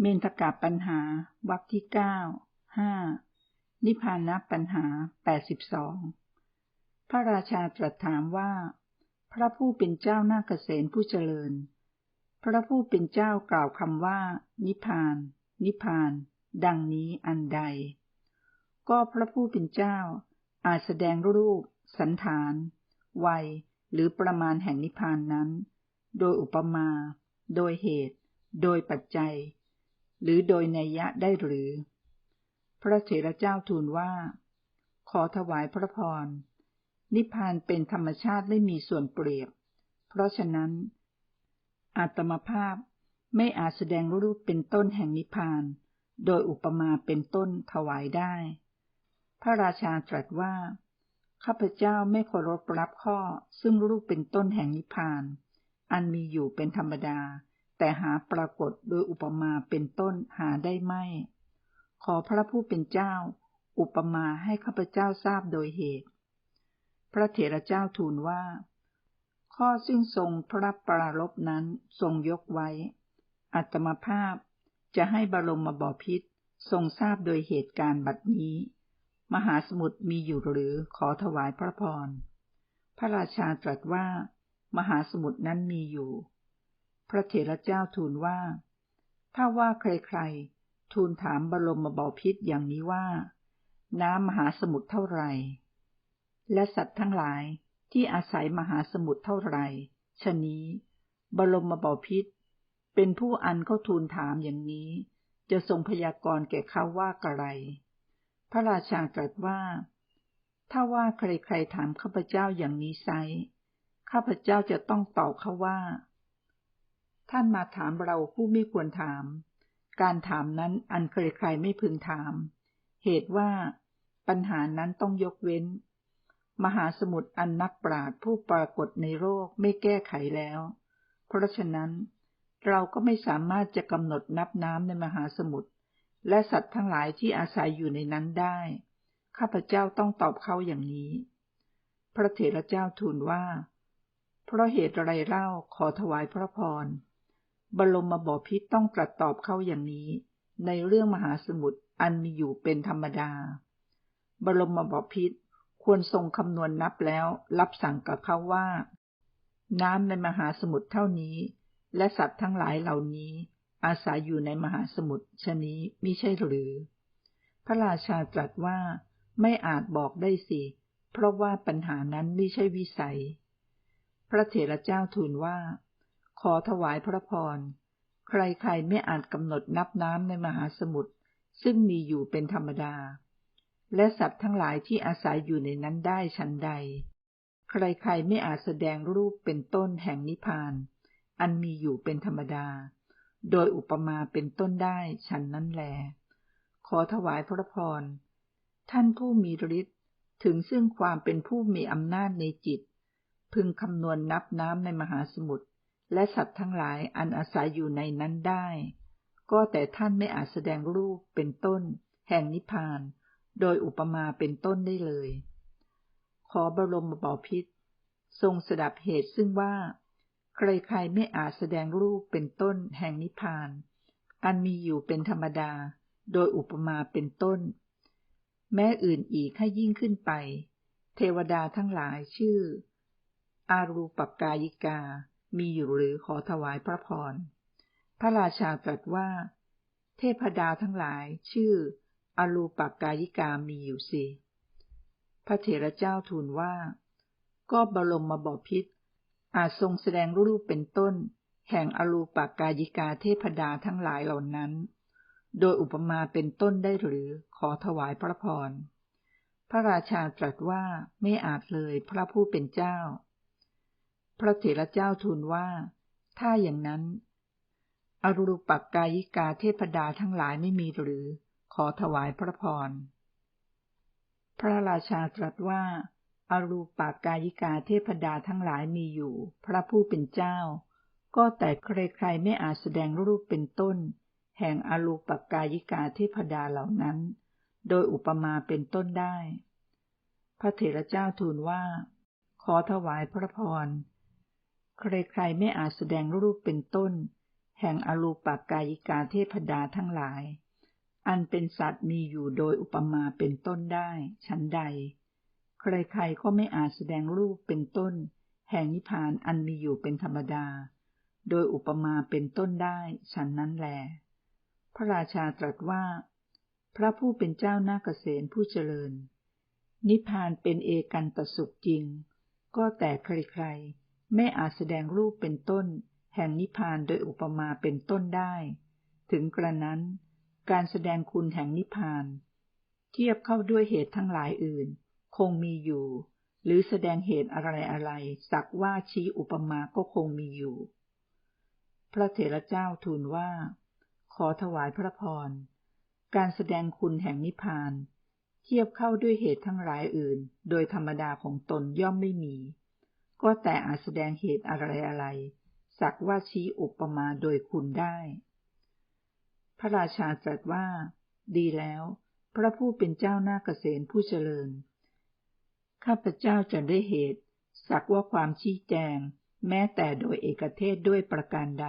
เมนทกาปัญหาวรรคที่เก้าห้านิพพานะปัญหาแปดสิบสองพระราชาตรัสถามว่า พระผู้เป็นเจ้านาเกษตผู้เจริญ พระผู้เป็นเจ้ากล่าวคำว่า นิพพาน นิพพาน ดังนี้อันใด ก็พระผู้เป็นเจ้า อาจแสดงรูป สันฐาน วัย หรือประมาณแห่งนิพพานนั้น โดยอุปมา โดยเหตุ โดยปัจจัย หรือโดยนัยยะได้หรือ พระเถระเจ้าทูลว่า ขอถวายพระพร นิพพานเป็นธรรมชาติไม่มีส่วนเปรียบ เพราะฉะนั้น อาตมภาพไม่อาจแสดงรูปเป็นต้นแห่งนิพพาน โดยอุปมาเป็นต้นถวายได้ พระราชาตรัสว่า ข้าพเจ้าไม่เคารพรับข้อซึ่งรูปเป็นต้นแห่งนิพพาน อันมีอยู่เป็นธรรมดา แต่หาปรากฏโดยอุปมาเป็นต้นหาได้ไม่ ขอพระผู้เป็นเจ้า อุปมาให้ข้าพเจ้าทราบโดยเหตุ พระเถระเจ้าทูลว่า ข้อซึ่งทรงพระปรารบนั้นทรงยกไว้ อัตมภาพจะให้บรมบอพิษทรงทราบโดยเหตุการณ์บัดนี้ มหาสมุทรมีอยู่หรือขอถวายพระพร พระราชาตรัสว่า มหาสมุทรนั้นมีอยู่ พระเถระเจ้าทูลว่า ถ้าว่าใครๆ ทูลถามบรมบอพิษอย่างนี้ว่า น้ำมหาสมุทรเท่าไหร่ และสัตว์ทั้งหลายที่อาศัยมหาสมุทรเท่าไหร่ชะนี้ บรมบอพิษเป็นผู้อันเขาทูลถามอย่างนี้ จะทรงพยากรณ์แก่เขาว่ากระไร พระราชาตรัสว่า ถ้าว่าใครๆถามข้าพเจ้าอย่างนี้ไซข้าพเจ้าจะต้องตอบเขาว่า ท่านมาถามเราผู้ไม่ควรถาม การถามนั้นอันใครๆไม่พึงถาม เหตุว่าปัญหานั้นต้องยกเว้น มหาสมุทรอันนักปราชญ์ผู้ปรากฏในโลกไม่แก้ไขแล้ว เพราะฉะนั้น เราก็ไม่สามารถจะกำหนดนับน้ำในมหาสมุทรและสัตว์ทั้งหลายที่อาศัยอยู่ในนั้นได้ ข้าพเจ้าต้องตอบเขาอย่างนี้ พระเถระเจ้าทูลว่า เพราะเหตุอะไรเล่าขอถวายพระพร บรมบพิษต้องตรัสตอบเขาอย่างนี้ ในเรื่องมหาสมุทรอันมีอยู่เป็นธรรมดา บรมบพิษควรทรงคำนวณนับแล้วรับสั่งกับเขาว่า น้ำในมหาสมุทรเท่านี้ และสัตว์ทั้งหลายเหล่านี้ อาศัยอยู่ในมหาสมุทรชนี้มิใช่หรือ พระราชาตรัสว่าไม่อาจบอกได้สิ เพราะว่าปัญหานั้นไม่ใช่วิสัย พระเถระเจ้าทูลว่า ขอถวายพระพร ใครๆไม่อาจกำหนดนับน้ำในมหาสมุทรซึ่งมีอยู่เป็นธรรมดา และสัตว์ทั้งหลายที่อาศัยอยู่ในนั้นได้ชั้นใด ใครๆไม่อาจแสดงรูปเป็นต้นแห่งนิพพาน อันมีอยู่เป็นธรรมดา โดยอุปมาเป็นต้นได้ฉันนั้นแล ขอถวายพระพร ท่านผู้มีฤทธิ์ถึงซึ่งความเป็นผู้มีอำนาจในจิต พึงคำนวณนับน้ำในมหาสมุทร และสัตว์ทั้งหลายอันอาศัยอยู่ในนั้นได้ ก็แต่ท่านไม่อาจแสดงรูปเป็นต้น แห่งนิพพาน โดยอุปมาเป็นต้นได้เลย ขอบรมบอพิษทรงสดับเหตุซึ่งว่า ใครๆไม่อาจแสดงรูปเป็นต้นแห่งนิพพาน อันมีอยู่เป็นธรรมดา โดยอุปมาเป็นต้น แม้อื่นอีกให้ยิ่งขึ้นไป เทวดาทั้งหลายชื่อ อารูปกายิกา มีอยู่หรือขอถวายพระพร พระราชาตรัสว่า เทพดาทั้งหลายชื่ออรูปกายิกามีอยู่สิ พระเถระเจ้าทูลว่า ก็บรมมาบอพิษอาจทรงแสดงรูปเป็นต้น แห่งอรูปกายิกาเทพดาทั้งหลายเหล่านั้น โดยอุปมาเป็นต้นได้หรือขอถวายพระพร พระราชาตรัสว่าไม่อาจเลยพระผู้เป็นเจ้า พระเถระเจ้าทูลว่า ถ้าอย่างนั้น อรูปกายิกาเทพดาทั้งหลายไม่มีหรือ ขอถวายพระพร พระราชาตรัสว่าอรูปกายิกาเทพดาทั้งหลายมีอยู่ พระผู้เป็นเจ้า ก็แต่ใครๆไม่อาจแสดงรูปเป็นต้น แห่งอรูปกายิกาเทพดาเหล่านั้น โดยอุปมาเป็นต้นได้ พระเถระเจ้าทูลว่า ขอถวายพระพร ใครๆไม่อาจแสดงรูปเป็นต้น แห่งอรูปากายิกาเทพดาทั้งหลาย อันเป็นสัตว์มีอยู่โดยอุปมาเป็นต้นได้ชั้นใด ใครๆก็ไม่อาจแสดงรูปเป็นต้น แห่งนิพพานอันมีอยู่เป็นธรรมดา โดยอุปมาเป็นต้นได้ฉันนั้นแล พระราชาตรัสว่า พระผู้เป็นเจ้านาเกษตผู้เจริญ นิพพานเป็นเอกันตสุขจริง ก็แต่ใครๆ ไม่อาจแสดงรูปเป็นต้น แห่งนิพพานโดยอุปมาเป็นต้นได้ ถึงกระนั้น การแสดงคุณแห่งนิพพาน เทียบเข้าด้วยเหตุทั้งหลายอื่น คงมีอยู่ หรือแสดงเหตุอะไรอะไรสักว่าชี้อุปมาก็คงมีอยู่ พระเถระเจ้าทูลว่า ขอถวายพระพร การแสดงคุณแห่งนิพพาน เทียบเข้าด้วยเหตุทั้งหลายอื่น โดยธรรมดาของตนย่อมไม่มี ก็แต่อาจแสดงเหตุอะไรอะไร สักว่าชี้อุปมาโดยคุณได้ พระราชาตรัสว่า ดีแล้ว พระผู้เป็นเจ้าหน้าเกษณผู้เจริญ ข้าพเจ้าจะได้เหตุ สักว่าความชี้แจง แม้แต่โดยเอกเทศด้วยประการใด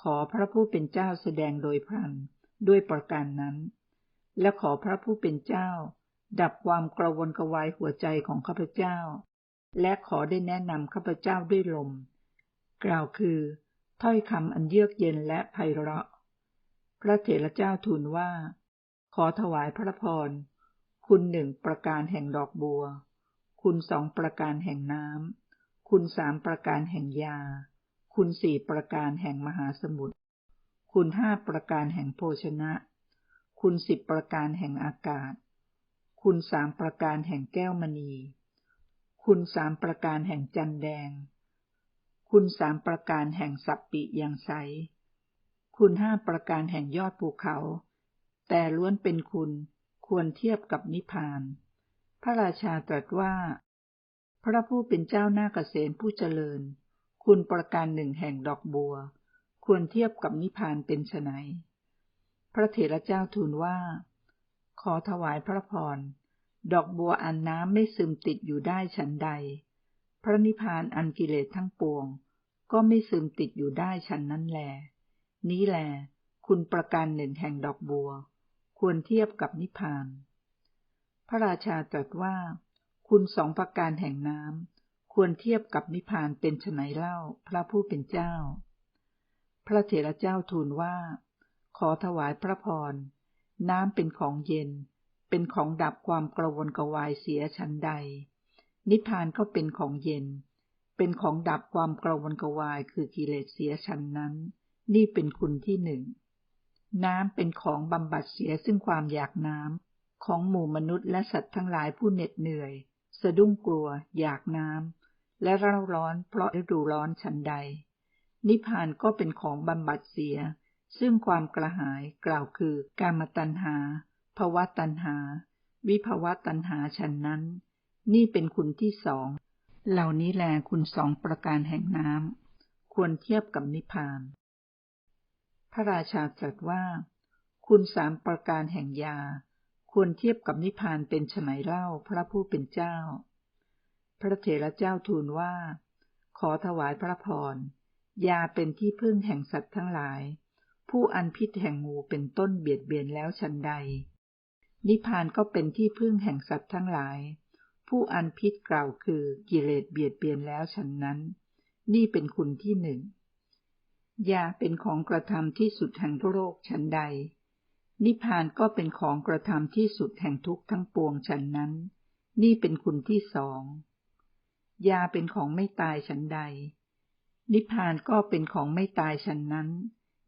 ขอพระผู้เป็นเจ้าแสดงโดยพรันด้วยประการนั้น และขอพระผู้เป็นเจ้า ดับความกระวนกระวายหัวใจของข้าพเจ้า และขอได้แนะนำข้าพเจ้าด้วยลม กล่าวคือ ถ้อยคำอันเยือกเย็นและไพเราะ พระเถระเจ้าทูลว่า ขอถวายพระพร คุณหนึ่งประการแห่งดอกบัว คุณสองประการแห่งน้ำ คุณสามประการแห่งยา คุณสี่ประการแห่งมหาสมุทร คุณห้าประการแห่งโภชนะ คุณสิบประการแห่งอากาศ คุณสามประการแห่งแก้วมณี คุณสามประการแห่งจันแดง คุณสามประการแห่งสัปปิยังใสคุณห้าประการแห่งยอดภูเขา แต่ล้วนเป็นคุณควรเทียบกับนิพพาน พระราชาตรัสว่า พระผู้เป็นเจ้าหน้าเกษมผู้เจริญ คุณประการหนึ่งแห่งดอกบัว ควรเทียบกับนิพพานเป็นไนพระเถระเจ้าทูลว่า ขอถวายพระพร ดอกบัวอันน้ำไม่ซึมติดอยู่ได้ฉันใด พระนิพพานอันกิเลสทั้งปวง ก็ไม่ซึมติดอยู่ได้ฉันนั้นแล นี้แล คุณประการหนึ่งแห่งดอกบัว ควรเทียบกับนิพพาน พระราชาตรัสว่า คุณสองประการแห่งน้ำควรเทียบกับนิพพานเป็นไนเล่าพระผู้เป็นเจ้า พระเถระเจ้าทูลว่า ขอถวายพระพร น้ำเป็นของเย็น เป็นของดับความกระวนกระวายเสียชั้นใด นิพพานก็เป็นของเย็น เป็นของดับความกระวนกระวายคือกิเลสเสียชั้นนั้น นี่เป็นคุณที่หนึ่ง น้ำเป็นของบำบัดเสียซึ่งความอยากน้ำของหมู่มนุษย์และสัตว์ทั้งหลายผู้เหน็ดเหนื่อย สะดุ้งกลัว อยากน้ำและเร่าร้อนเพราะฤดูร้อนชั้นใด นิพพานก็เป็นของบำบัดเสียซึ่งความกระหายกล่าวคือการมตัณหา ภวะตัณหา วิภวะตัณหาฉันนั้น นี่เป็นคุณที่สอง เหล่านี้แลคุณสองประการแห่งน้ำควรเทียบกับนิพพาน พระราชาตรัสว่า คุณสามประการแห่งยา ควรเทียบกับนิพพานเป็นไฉนเล่าพระผู้เป็นเจ้า พระเถระเจ้าทูลว่า ขอถวายพระพรยาเป็นที่พึ่งแห่งสัตว์ทั้งหลายผู้อันพิษแห่งงูเป็นต้นเบียดเบียนแล้วชันใด นิพพานก็เป็นที่พึ่งแห่งสัตว์ทั้งหลาย ผู้อันพิษกล่าวคือกิเลสเบียดเบียนแล้วฉันนั้น นี่เป็นคุณที่หนึ่งยาเป็นของกระทำที่สุดแห่งโรคฉันใด นิพพานก็เป็นของกระทำที่สุดแห่งทุกทั้งปวงฉันนั้น นี่เป็นคุณที่สองยาเป็นของไม่ตายฉันใด นิพพานก็เป็นของไม่ตายฉันนั้น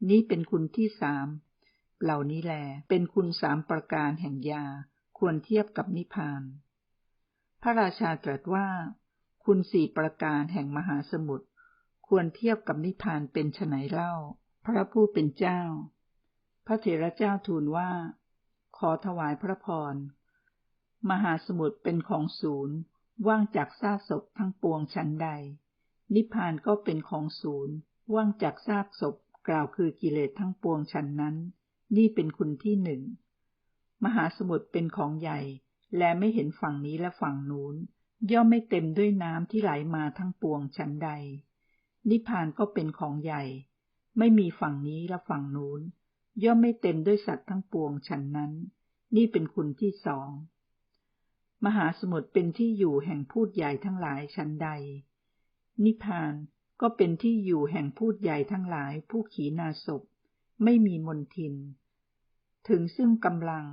นี่เป็นคุณที่สาม เหล่านี้แล เป็นคุณสามประการแห่งยา ควรเทียบกับนิพพาน พระราชาตรัสว่า คุณสี่ประการแห่งมหาสมุทรควรเทียบกับนิพพานเป็นไฉนเล่า พระผู้เป็นเจ้า พระเถระเจ้าทูลว่า ขอถวายพระพร มหาสมุทรเป็นของศูนย์ ว่างจากซากศพทั้งปวงชั้นใด นิพพานก็เป็นของศูนย์ ว่างจากซากศพกล่าวคือกิเลสทั้งปวงชั้นนั้น นี่เป็นคุณที่หนึ่ง มหาสมุทรเป็นของใหญ่ และไม่เห็นฝั่งนี้และฝั่งนู้น ย่อมไม่เต็มด้วยน้ำที่ไหลมาทั้งปวงชั้นใด นิพพานก็เป็นของใหญ่ ไม่มีฝั่งนี้และฝั่งนู้น ย่อมไม่เต็มด้วยสัตว์ทั้งปวงฉันนั้น นี่เป็นคุณที่สอง มหาสมุทรเป็นที่อยู่แห่งพูดใหญ่ทั้งหลายชั้นใด นิพพานก็เป็นที่อยู่แห่งพูดใหญ่ทั้งหลายผู้ขีนาศพไม่มีมนทิน ถึงซึ่งกำลัง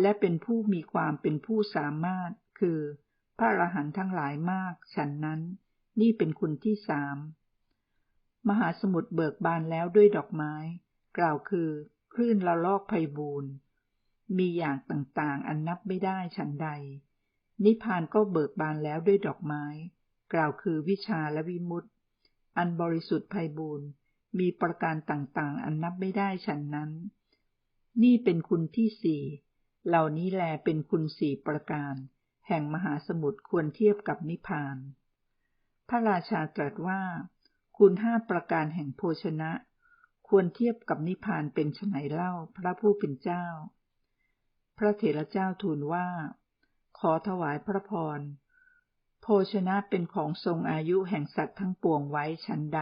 และเป็นผู้มีความเป็นผู้สามารถ คือ พระอรหันต์ทั้งหลายมาก ฉันนั้น นี่เป็นคุณที่สามมหาสมุทรเบิกบานแล้วด้วยดอกไม้ กล่าวคือ คลื่นละลอกไพบูรณ์มีอย่างต่างๆ อันนับไม่ได้ฉันใด นิพพานก็เบิกบานแล้วด้วยดอกไม้ กล่าวคือวิชาและวิมุตติ อันบริสุทธิ์ไพบูรณ์มีประการต่างๆ อันนับไม่ได้ฉันนั้น นี่เป็นคุณที่สี่ เหล่านี้แลเป็นคุณสี่ประการ แห่งมหาสมุทรควรเทียบกับนิพพาน พระราชาตรัสว่า คุณห้าประการแห่งโภชนะ ควรเทียบกับนิพพานเป็นไฉนเล่าพระผู้เป็นเจ้า พระเถระเจ้าทูลว่า ขอถวายพระพร โภชนะเป็นของทรงอายุแห่งสัตว์ทั้งปวงไว้ชั้นใด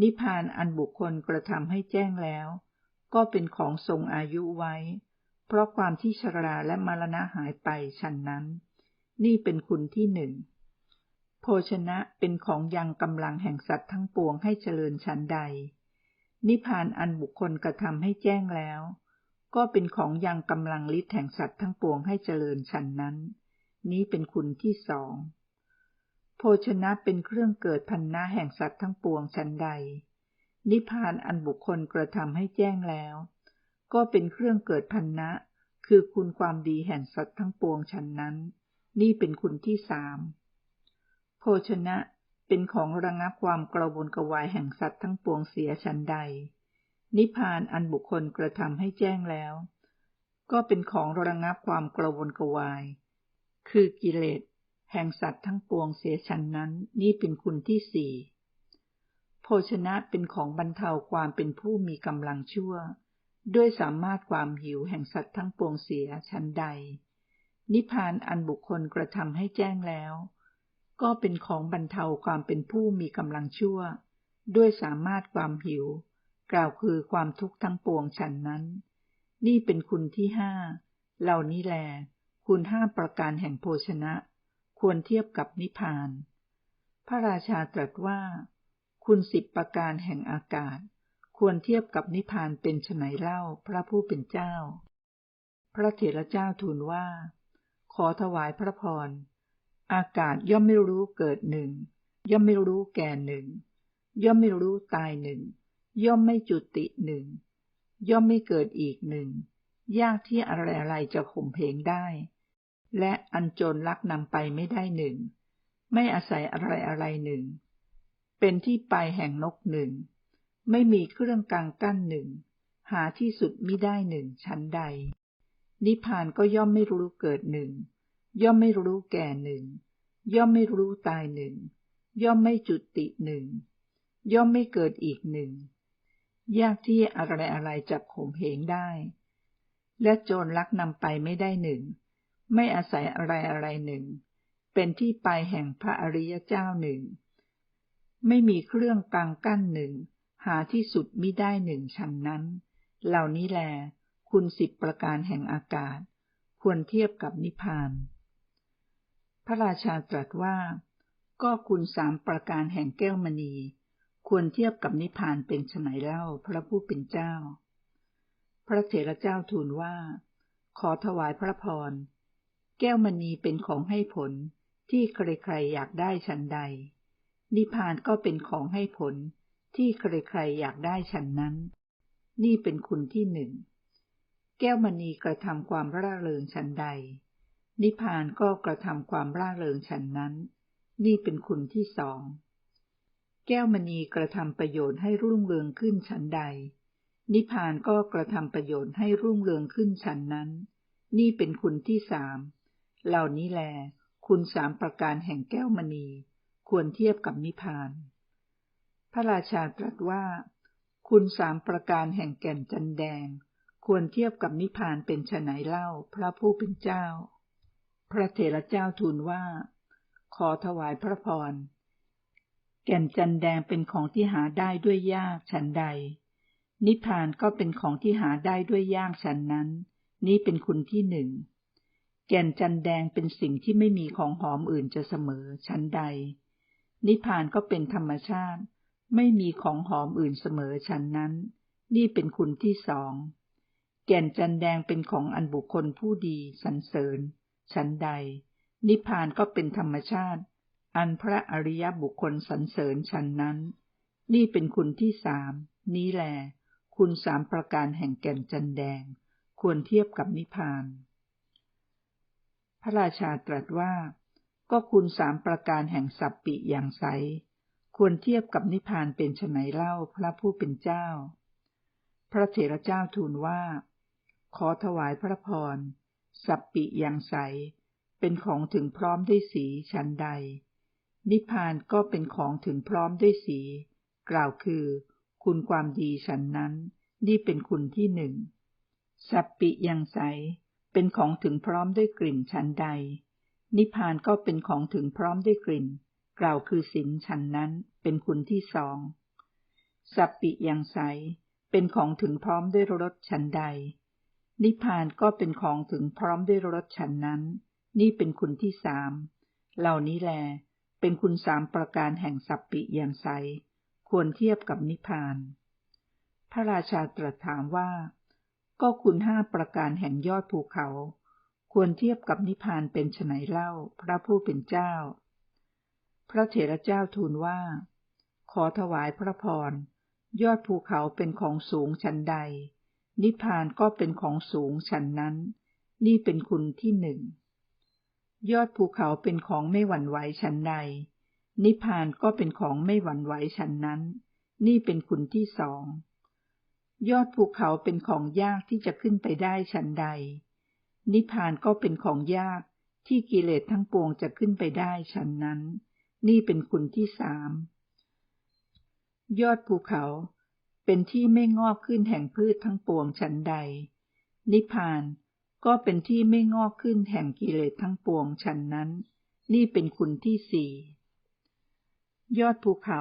นิพพานอันบุคคลกระทำให้แจ้งแล้ว ก็เป็นของทรงอายุไว้ เพราะความที่ชราและมรณะหายไปฉันนั้น นี่เป็นคุณที่หนึ่งโภชนะเป็นของยังกำลังแห่งสัตว์ทั้งปวงให้เจริญฉันใด นิพานอันบุคคลกระทำให้แจ้งแล้ว ก็เป็นของยังกำลังฤทธิ์แห่งสัตว์ทั้งปวงให้เจริญฉันนั้น นี้เป็นคุณที่สองโภชนะเป็นเครื่องเกิดพันนาแห่งสัตว์ทั้งปวงฉันใด นิพพานอันบุคคลกระทำให้แจ้งแล้ว ก็เป็นเครื่องเกิดพันนะ คือคุณความดีแห่งสัตว์ทั้งปวงฉันนั้น นี่เป็นคุณที่สามโภชนะเป็นของระงับความกระวนกระวายแห่งสัตว์ทั้งปวงเสียฉันใด นิพพานอันบุคคลกระทำให้แจ้งแล้ว ก็เป็นของระงับความกระวนกระวาย คือกิเลสแห่งสัตว์ทั้งปวงเสียฉันนั้น นี่เป็นคุณที่สี่ ภชนะเป็นของบรรเทาความเป็นผู้มีกำลังชั่ว ด้วยสามารถความหิวแห่งสัตว์ทั้งปวงเสียชั้นใด นิพพานอันบุคคลกระทำให้แจ้งแล้ว ก็เป็นของบรรเทาความเป็นผู้มีกำลังชั่ว ด้วยสามารถความหิว กล่าวคือความทุกข์ทั้งปวงฉันนั้น นี่เป็นคุณที่ห้าเหล่านี้แล คุณห้าประการแห่งโภชนะ ควรเทียบกับนิพพาน พระราชาตรัสว่า คุณสิบประการแห่งอากาศ ควรเทียบกับนิพพานเป็นไฉนเล่าพระผู้เป็นเจ้า พระเถระเจ้าทูลว่า ขอถวายพระพร อากาศย่อมไม่รู้เกิดหนึ่ง ย่อมไม่รู้แก่หนึ่ง ย่อมไม่รู้ตายหนึ่ง ย่อมไม่จุติหนึ่ง ย่อมไม่เกิดอีกหนึ่ง ยากที่อะไรอะไรจะข่มเพงได้ และอันโจรลักนำไปไม่ได้หนึ่ง ไม่อาศัยอะไรอะไรหนึ่ง เป็นที่ไปแห่งนกหนึ่ง ไม่มีเครื่องกลางกั้นหนึ่ง หาที่สุดมิได้หนึ่งชั้นใด นิพพานก็ย่อมไม่รู้เกิดหนึ่ง ย่อมไม่รู้แก่หนึ่ง ย่อมไม่รู้ตายหนึ่ง ย่อมไม่จุติหนึ่ง ย่อมไม่เกิดอีกหนึ่ง ยากที่อะไรอะไรจะข่มเหงได้ และโจรลักนำไปไม่ได้หนึ่ง ไม่อาศัยอะไรอะไรหนึ่ง เป็นที่ไปแห่งพระอริยเจ้าหนึ่ง ไม่มีเครื่องกลางกั้นหนึ่ง หาที่สุดมิได้หนึ่งชั้นนั้น เหล่านี้แล คุณสิบประการแห่งอากาศ ควรเทียบกับนิพพาน พระราชาตรัสว่า ก็คุณสามประการแห่งแก้วมณี ควรเทียบกับนิพพานเป็นไฉนเล่าพระผู้เป็นเจ้า พระเถระเจ้าทูลว่า ขอถวายพระพร แก้วมณีเป็นของให้ผลที่ใครๆอยากได้ฉันใด นิพพานก็เป็นของให้ผลที่ใครๆอยากได้ฉันนั้น นี่เป็นคุณที่หนึ่ง แก้วมณีกระทำความร่าเริงฉันใด นิพพานก็กระทำความร่าเริงฉันนั้น นี่เป็นคุณที่สอง แก้วมณีกระทำประโยชน์ให้รุ่งเรืองขึ้นฉันใด นิพพานก็กระทำประโยชน์ให้รุ่งเรืองขึ้นฉันนั้น นี่เป็นคุณที่สาม เหล่านี้แล คุณสามประการแห่งแก้วมณี ควรเทียบกับนิพพาน พระราชาตรัสว่า คุณสามประการแห่งแก่นจันแดง ควรเทียบกับนิพพานเป็นไฉนเล่าพระผู้เป็นเจ้า พระเถระเจ้าทูลว่า ขอถวายพระพร แก่นจันแดงเป็นของที่หาได้ด้วยยากฉันใด นิพพานก็เป็นของที่หาได้ด้วยยากฉันนั้น นี้เป็นคุณที่หนึ่งแก่นจันแดงเป็นสิ่งที่ไม่มีของหอมอื่นจะเสมอฉันใด นิพพานก็เป็นธรรมชาติ ไม่มีของหอมอื่นเสมอฉันนั้น นี่เป็นคุณที่สอง แก่นจันแดงเป็นของอันบุคคลผู้ดีสรรเสริญ ฉันใด นิพพานก็เป็นธรรมชาติ อันพระอริยบุคคลสรรเสริญฉันนั้น นี่เป็นคุณที่สาม นี้แหลคุณสามประการแห่งแก่นจันแดง ควรเทียบกับนิพพาน พระราชาตรัสว่า ก็คุณสามประการแห่งสัพปิอย่างใส ควรเทียบกับนิพพานเป็นไนเล่าพระผู้เป็นเจ้า พระเถระเจ้าทูลว่า ขอถวายพระพร สัพปิอย่างใส เป็นของถึงพร้อมด้วยสีชั้นใด นิพพานก็เป็นของถึงพร้อมด้วยสี กล่าวคือ คุณความดีฉันนั้น นี่เป็นคุณที่หนึ่งสัปปิยังใส เป็นของถึงพร้อมด้วยกลิ่นฉันใด นิพพานก็เป็นของถึงพร้อมด้วยกลิ่น กล่าวคือสินฉันนั้นเป็นคุณที่สองสัปปิยังใสเป็นของถึงพร้อมด้วยรสฉันใด นิพพานก็เป็นของถึงพร้อมด้วยรสฉันนั้น นี่เป็นคุณที่สามเหล่านี้แล เป็นคุณสามประการแห่งสัพปิย่างไซควรเทียบกับนิพพาน พระราชาตรัสถามว่า ก็คุณห้าประการแห่งยอดภูเขา ควรเทียบกับนิพพานเป็นไฉนเล่า พระผู้เป็นเจ้า พระเถระเจ้าทูลว่า ขอถวายพระพร ยอดภูเขาเป็นของสูงชั้นใด นิพพานก็เป็นของสูงชั้นนั้น นี่เป็นคุณที่หนึ่ง ยอดภูเขาเป็นของไม่หวั่นไหวชั้นใด นิพพานก็เป็นของไม่หวั่นไหวชั้นนั้น นี่เป็นคุณที่สอง ยอดภูเขาเป็นของยากที่จะขึ้นไปได้ชั้นใด นิพพานก็เป็นของยากที่กิเลสทั้งปวงจะขึ้นไปได้ชั้นนั้น นี่เป็นคุณที่สามยอดภูเขาเป็นที่ไม่งอกขึ้นแห่งพืชทั้งปวงชั้นใด นิพพานก็เป็นที่ไม่งอกขึ้นแห่งกิเลสทั้งปวงฉันนั้น นี่เป็นคุณที่สี่ยอดภูเขา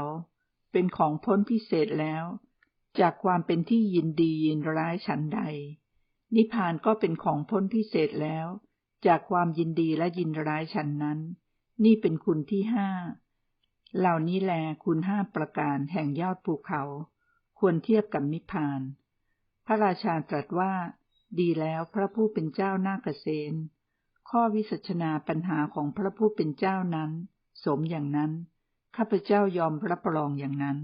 เป็นของพ้นพิเศษแล้ว จากความเป็นที่ยินดียินร้ายฉันใด นิพพานก็เป็นของพ้นพิเศษแล้ว จากความยินดีและยินร้ายฉันนั้น นี่เป็นคุณที่ห้า เหล่านี้แลคุณห้าประการแห่งยอดภูเขา ควรเทียบกับนิพพาน พระราชาตรัสว่า ดีแล้วพระผู้เป็นเจ้านาเกษณข้อวิสัชนาปัญหาของพระผู้เป็นเจ้านั้น สมอย่างนั้น ข้าพเจ้ายอมรับรองอย่างนั้น